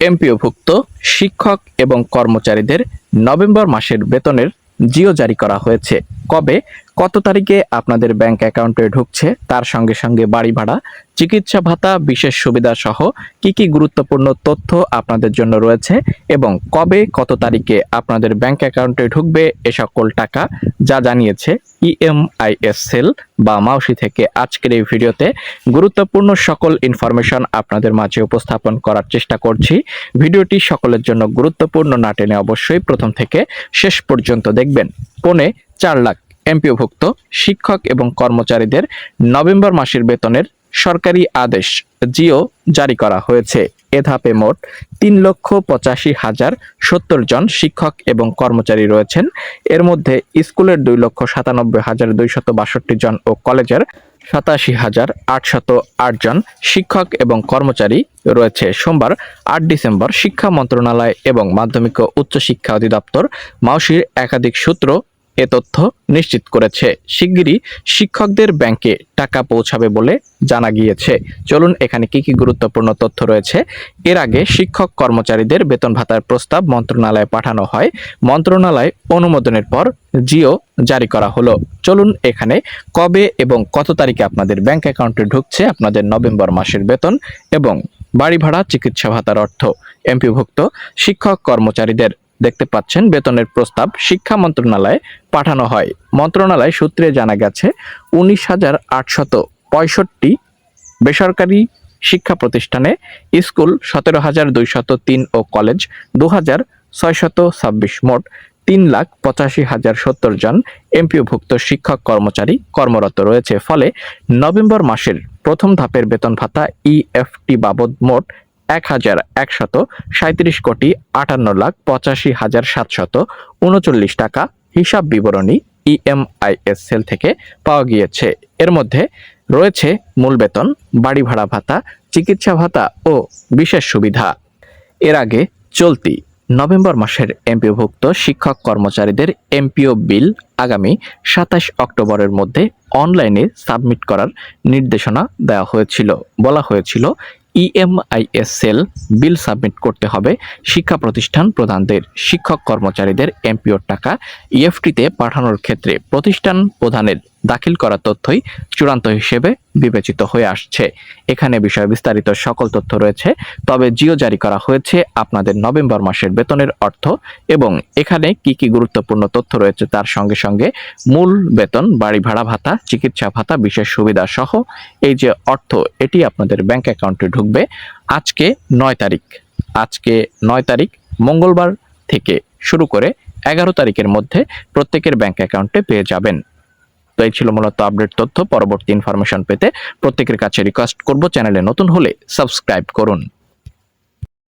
এমপিওভুক্ত শিক্ষক এবং কর্মচারীদের নভেম্বর মাসের বেতনের জিও জারি করা হয়েছে। কবে, কত তারিখে আপনাদের ব্যাংক অ্যাকাউন্টে ঢুকছে, তার সঙ্গে সঙ্গে বাড়ি ভাড়া, চিকিৎসা ভাতা, বিশেষ সুবিধা সহ কি কি গুরুত্বপূর্ণ তথ্য আপনাদের জন্য রয়েছে এবং কবে, কত তারিখে আপনাদের ব্যাংক অ্যাকাউন্টে ঢুকবে, এ সকল টাকা যা জানিয়েছে ইএমআইএস সেল বা মাউসি থেকে আজকের এই ভিডিওতে। গুরুত্বপূর্ণ সকল ইনফরমেশন আপনাদের মাঝে উপস্থাপন করার চেষ্টা করছি। ভিডিওটি সকলের জন্য গুরুত্বপূর্ণ না টেনে অবশ্যই প্রথম থেকে শেষ পর্যন্ত দেখবেন। পৌনে চার লাখ এমপিওভুক্ত শিক্ষক এবং কর্মচারীদের নভেম্বর মাসের বেতনের সরকারি আদেশ জিও জারি করা হয়েছে। এ ধাপে মোট তিন লক্ষ পঁচাশি হাজার সত্তর জন শিক্ষক এবং কর্মচারী রয়েছেন। এর মধ্যে স্কুলের দুই লক্ষ সাতানব্বই হাজার দুইশত বাষট্টি জন ও কলেজের সাতাশি হাজার আটশত আট জন শিক্ষক এবং কর্মচারী রয়েছে। সোমবার আট ডিসেম্বর শিক্ষা মন্ত্রণালয় এবং মাধ্যমিক ও উচ্চ শিক্ষা অধিদপ্তর মাউসির একাধিক সূত্র এ তথ্য নিশ্চিত করেছে। শিগগিরই শিক্ষকদের ব্যাংকে টাকা পৌঁছাবে বলে জানা গিয়েছে। চলুন এখানে কি কি গুরুত্বপূর্ণ তথ্য রয়েছে। এর আগে শিক্ষক কর্মচারীদের বেতন ভাতার প্রস্তাব মন্ত্রণালয়ে পাঠানো হয়। মন্ত্রণালয় অনুমোদনের পর জিও জারি করা হলো। চলুন এখানে কবে এবং কত তারিখে আপনাদের ব্যাংক অ্যাকাউন্টে ঢুকছে আপনাদের নভেম্বর মাসের বেতন এবং বাড়ি ভাড়া চিকিৎসা ভাতার অর্থ। এমপিভুক্ত শিক্ষক কর্মচারীদের দেখতে পাচ্ছেন, বেতনের প্রস্তাব শিক্ষা মন্ত্রণালয়ে পাঠানো হয়। মন্ত্রণালয় সূত্রে জানা গেছে, উনিশ হাজার আটশত পঁয়ষট্টি বেসরকারি শিক্ষা প্রতিষ্ঠানে স্কুল সতেরো হাজার দুইশত তিন ও কলেজ দু হাজার ছয়শত ছাব্বিশ মোট তিন লাখ পঁচাশি হাজার সত্তর জন এমপিওভুক্ত শিক্ষক কর্মচারী কর্মরত রয়েছে। ফলে নভেম্বর মাসের প্রথম ধাপের বেতন ভাতা ইএফটি বাবদ মোট এক হাজার একশত সাঁত্রিশ কোটি আটান্ন লাখ পঁচাশি হাজার সাতশত উনচল্লিশ টাকা হিসাব বিবরণী ইএমআইএস সেল থেকে পাওয়া গিয়েছে। এর মধ্যে রয়েছে মূল বেতন, বাড়ি ভাড়া ভাতা, চিকিৎসা ভাতা ও বিশেষ সুবিধা। এর আগে চলতি নভেম্বর মাসের এমপিওভুক্ত শিক্ষক কর্মচারীদের এমপিও বিল আগামী সাতাশ অক্টোবরের মধ্যে অনলাইনে সাবমিট করার নির্দেশনা দেওয়া হয়েছিল, বলা হয়েছিল ইএমআইএস সেল বিল সাবমিট করতে হবে। শিক্ষা প্রতিষ্ঠান প্রধানদের, শিক্ষক কর্মচারীদের এমপিওর টাকা ইএফটিতে পাঠানোর ক্ষেত্রে প্রতিষ্ঠান প্রধানের দাখিল করা তথ্যই চূড়ান্ত হিসেবে বিবেচিত হয়ে আসছে। এখানে বিষয়ে বিস্তারিত সকল তথ্য রয়েছে, তবে জিও জারি করা হয়েছে আপনাদের নভেম্বর মাসের বেতনের অর্থ এবং এখানে কি কি গুরুত্বপূর্ণ তথ্য রয়েছে তার সঙ্গে সঙ্গে মূল বেতন, বাড়ি ভাড়া ভাতা, চিকিৎসা ভাতা, বিশেষ সুবিধা সহ এই যে অর্থ, এটি আপনাদের ব্যাংক অ্যাকাউন্টে ঢুকবে আজকে নয় তারিখ। আজকে নয় তারিখ, মঙ্গলবার থেকে শুরু করে এগারো তারিখের মধ্যে প্রত্যেকের ব্যাংক অ্যাকাউন্টে পেয়ে যাবেন। তো এই ছিল মূলত আপডেট তথ্য। পরবর্তী ইনফরমেশন পেতে প্রত্যেকের কাছে রিকোয়েস্ট করব। চ্যানেলে নতুন হলে সাবস্ক্রাইব করুন।